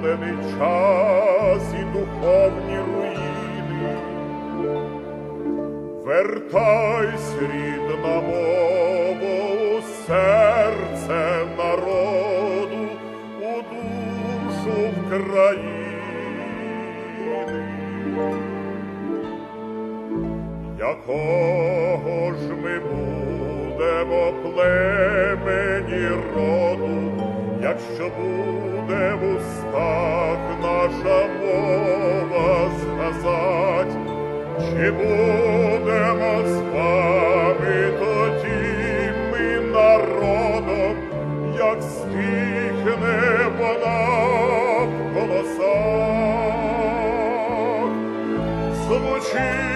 знедолений час і духовні руїни. Вертайсь, рідна мова, у серце народу, у душу України. Якого ж ми будемо племені роду, якщо буде устах наша мова сказать, чи будемо з вами тоді ми народом, як стихне вона в голосах? Звучить